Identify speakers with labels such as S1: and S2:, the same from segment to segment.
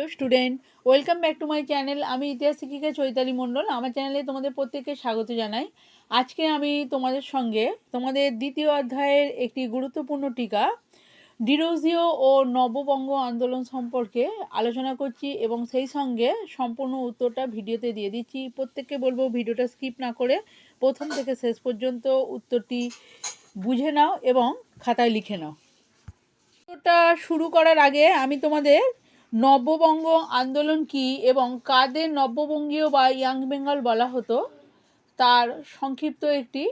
S1: Hello student, welcome back to my channel. আমি ইতিহাস শিক্ষিকা চৈতালি মণ্ডল। আমার চ্যানেলে তোমাদের প্রত্যেককে স্বাগত জানাই। আজকে আমি তোমাদের সঙ্গে তোমাদের দ্বিতীয় অধ্যায়ের একটি গুরুত্বপূর্ণ টিকা, ডিরোজিও ও নববঙ্গ আন্দোলন সম্পর্কে আলোচনা করছি এবং সেই সঙ্গে সম্পূর্ণ উত্তরটা ভিডিওতে দিয়ে দিচ্ছি। প্রত্যেককে বলব ভিডিওটা স্কিপ না করে প্রথম থেকে শেষ পর্যন্ত উত্তরটি বুঝে নাও এবং খাতায় লিখে নাও। উত্তরটা শুরু করার আগে আমি তোমাদের নব্যবঙ্গ আন্দোলন কি এবং কাদের নব্যবঙ্গীয় বা ইয়াং বেঙ্গল বলা হতো, তার সংক্ষিপ্ত একটি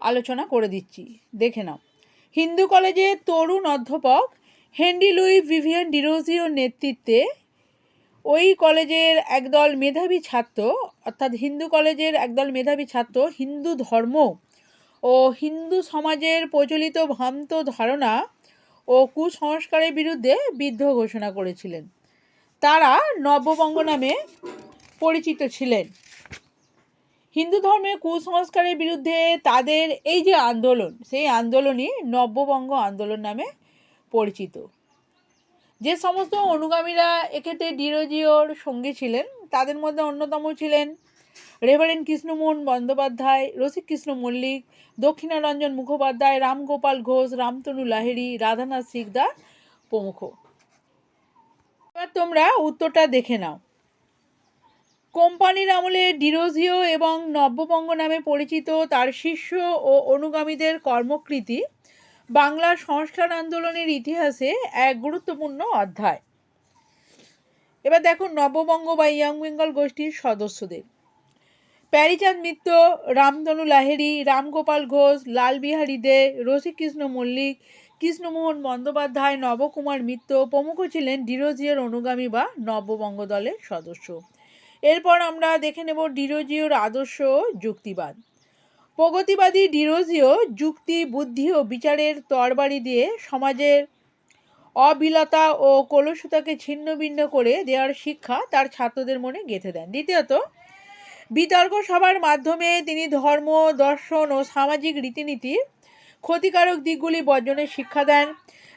S1: আলোচনা করে দিচ্ছি। দেখে নাও। হিন্দু কলেজের তরুণ অধ্যাপক হেনরি লুই ভিভিয়ান ডিরোজিওর নেতৃত্বে ওই কলেজের একদল মেধাবী ছাত্র, অর্থাৎ হিন্দু কলেজের একদল মেধাবী ছাত্র হিন্দু ধর্ম ও হিন্দু সমাজের প্রচলিত ভ্রান্ত ধারণা ও কুসংস্কারের বিরুদ্ধে বিদ্রোহ ঘোষণা করেছিলেন। তারা নববঙ্গ নামে পরিচিত ছিলেন। হিন্দু ধর্মে কুসংস্কারের বিরুদ্ধে তাদের এই যে আন্দোলন, সেই আন্দোলনই নব্যবঙ্গ আন্দোলন নামে পরিচিত। যে সমস্ত অনুগামীরা এক্ষেত্রে ডিরোজিওর সঙ্গী ছিলেন, তাদের মধ্যে অন্যতম ছিলেন রেভারেন্ড কৃষ্ণমোহন বন্দ্যোপাধ্যায় রসিককৃষ্ণ মল্লিক, দক্ষিণারঞ্জন মুখোপাধ্যায়, রামগোপাল ঘোষ, রামতনু লাহিড়ী, রাধানাথ সিকদার প্রমুখ। এবার তোমরা উত্তরটা দেখে নাও। কোম্পানির আমলে ডিরোজিও এবং নব্যবঙ্গ নামে পরিচিত তার শিষ্য ও অনুগামীদের কর্মকৃতি বাংলার সংস্কার আন্দোলনের ইতিহাসে এক গুরুত্বপূর্ণ অধ্যায়। এবার দেখো নববঙ্গ বা ইয়াং বেঙ্গল গোষ্ঠীর সদস্যদের। প্যারিচাঁদ মিত্র, রামধনু লাহেরি রামগোপাল ঘোষ, লালবিহারী দে, রসিকৃষ্ণ মল্লিক, কৃষ্ণমোহন বন্দ্যোপাধ্যায়, নবকুমার মিত্র প্রমুখ ছিলেন ডিরোজিওর অনুগামী বা নববঙ্গ দলের সদস্য। এরপর আমরা দেখে নেব ডিরোজিওর আদর্শ যুক্তিবাদ। প্রগতিবাদী ডিরোজিও যুক্তি, বুদ্ধি ও বিচারের তরবারি দিয়ে সমাজের অবিলতা ও কলুষতাকে ছিন্ন ভিন্ন করে দেওয়ার শিক্ষা তার ছাত্রদের মনে গেঁথে দেন। দ্বিতীয়ত বিতর্ক সভার মাধ্যমে তিনি ধর্ম, দর্শন ও সামাজিক রীতিনীতির ক্ষতিকারক দিকগুলি বর্জনের শিক্ষা দেন।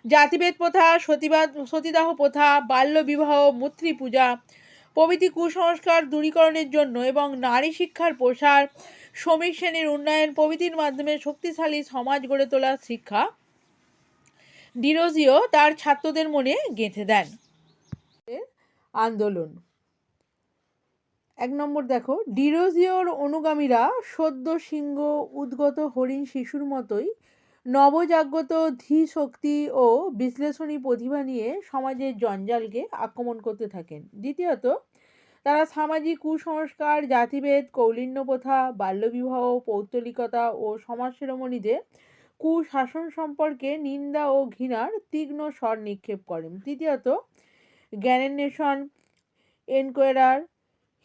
S1: জাতিভেদ প্রথা, সতীবাদ, সতীদাহ প্রথা বাল্যবিবাহ মূর্তি পূজা, প্রভৃতি কুসংস্কার দূরীকরণের জন্য এবং নারী শিক্ষার প্রসার, শ্রমিক শ্রেণির উন্নয়ন প্রভৃতির মাধ্যমে শক্তিশালী সমাজ গড়ে তোলার শিক্ষা ডিরোজিও তার ছাত্রদের মনে গেঁথে দেন। আন্দোলন এক নম্বর দেখো, ডিরোজিওর অনুগামীরা সদ্য সিংহ উদ্গত হরিণ শিশুর মতোই নবজাগ্রত ধী শক্তি ও বিশ্লেষণী প্রতিভা নিয়ে সমাজের জঞ্জালকে আক্রমণ করতে থাকেন। দ্বিতীয়ত, তারা সামাজিক কুসংস্কার, জাতিভেদ কৌলিন্য প্রথা বাল্যবিবাহ, পৌত্তলিকতা ও সমাজ কুশাসন সম্পর্কে নিন্দা ও ঘৃণার তীক্ষ্ণ স্বর নিক্ষেপ করেন। তৃতীয়ত জ্ঞানের nation, Enquirer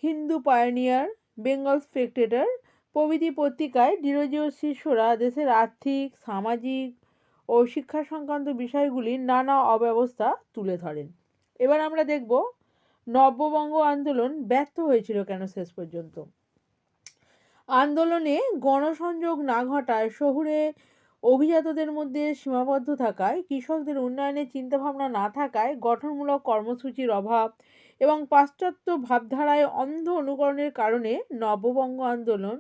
S1: Hindu Pioneer Bengal Spectator প্রভৃতি পত্রিকায় ডিরোজিও শিষ্যরা দেশের আর্থিক, সামাজিক ও শিক্ষা সংক্রান্ত বিষয়গুলির নানা অব্যবস্থা তুলে ধরেন। এবার আমরা দেখব নব্যবঙ্গ আন্দোলন ব্যর্থ হয়েছিল কেন শেষ পর্যন্ত? আন্দোলনে গণসংযোগ না ঘটায় শহুরে অভিজাতদের মধ্যে সীমাবদ্ধ থাকায় কৃষকদের উন্নয়নের চিন্তাভাবনা না থাকায় গঠনমূলক কর্মসূচির অভাব এবং পাশ্চাত্য ভাবধারায় অন্ধ অনুকরণের কারণে নববঙ্গ আন্দোলন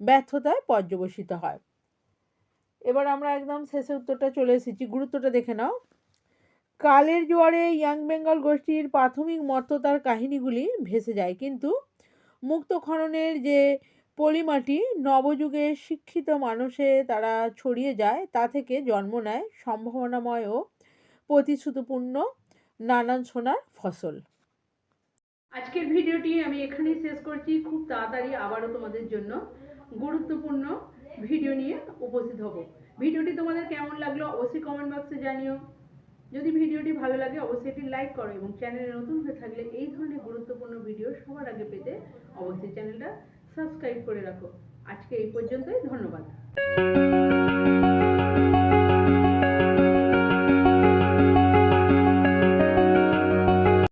S1: ব্যর্থতায় পর্যবসিত হয়। এবার আমরা একদম শেষে উত্তরটা চলে এসেছি, গুরুত্বটা দেখে নাও। কালের জোয়ারে ইয়াং বেঙ্গল গোষ্ঠীর প্রাথমিক মর্ততার কাহিনীগুলি ভেসে যায়, কিন্তু মুক্ত খননের যে পলিমাটি নবযুগে শিক্ষিত মানুষে তারা ছড়িয়ে যায়, তা থেকে জন্ম নেয় সম্ভাবনাময় ও প্রতিশ্রুতিপূর্ণ নানান সোনার ফসল। আজকের ভিডিওটি আমি এখানেই শেষ করছি। খুব তাড়াতাড়ি আবারও তোমাদের জন্য গুরুত্বপূর্ণ ভিডিও নিয়ে উপস্থিত হব। ভিডিওটি তোমাদের কেমন লাগল অবশ্যই কমেন্ট বক্সে জানিও। যদি ভিডিওটি ভালো লাগে অবশ্যই এটি লাইক করো এবং চ্যানেলে নতুন হয়ে থাকলে এই ধরনের গুরুত্বপূর্ণ ভিডিও সবার আগে পেতে অবশ্যই চ্যানেলটা সাবস্ক্রাইব করে রাখো। আজকে এই পর্যন্তই, ধন্যবাদ।